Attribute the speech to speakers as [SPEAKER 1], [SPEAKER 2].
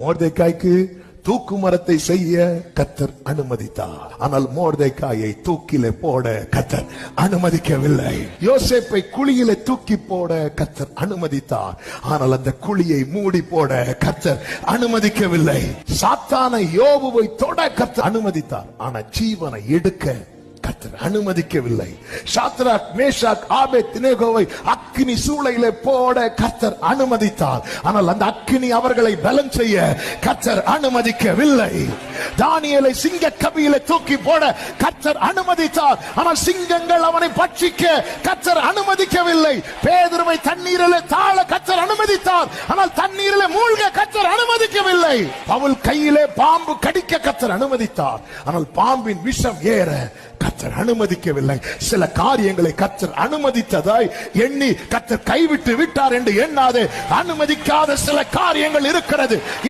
[SPEAKER 1] மோர்தேக்காய்க்கு தூக்கு மரத்தை செய்ய கத்தர் அனுமதித்தார். ஆனால் மோர்தேக்காயை தூக்கிலே போட கத்தர் அனுமதிக்கவில்லை. யோசேப்பை குழியில தூக்கி போட கத்தர் அனுமதித்தார். ஆனால் அந்த குழியை மூடி போட கத்தர் அனுமதிக்கவில்லை. சாத்தான யோபுவை தொட கத்தர் அனுமதித்தார். ஆனா ஜீவனை எடுக்க கத்தர் அனுமதிக்கவில்லை. சாத்ராக் மேஷாக் ஆபே தினேகோவை அக்கினி சூளையில போட கத்தர் அனுமதித்தார். ஆனால் அந்த அக்கினி அவர்களை பலம் செய்ய கத்தர் அனுமதிக்கவில்லை. தானியலை சிங்க கபியில தூக்கி போட கத்தர் அனுமதித்தார். ஆனால் சிங்கங்கள் அவனை பட்சிக்க கத்தர் அனுமதிக்கவில்லை. பேதுருவை தண்ணீரில தாழ கத்தர் அனுமதித்தார். ஆனால் தண்ணீரில மூழ்க கத்தர் பவுல் கையிலே பாம்பு கடிக்க கத்தர் அனுமதித்தார். ஆனால் பாம்பின் விஷம் ஏற கத்தர் அனுமதிக்கவில்லை. சில காரியங்களை கத்தர் அனுமதித்ததாய் எண்ணி கத்தர் கைவிட்டு விட்டார் என்று எண்ணாது. அனுமதிக்காத சில காரியங்கள் இருக்கிறது.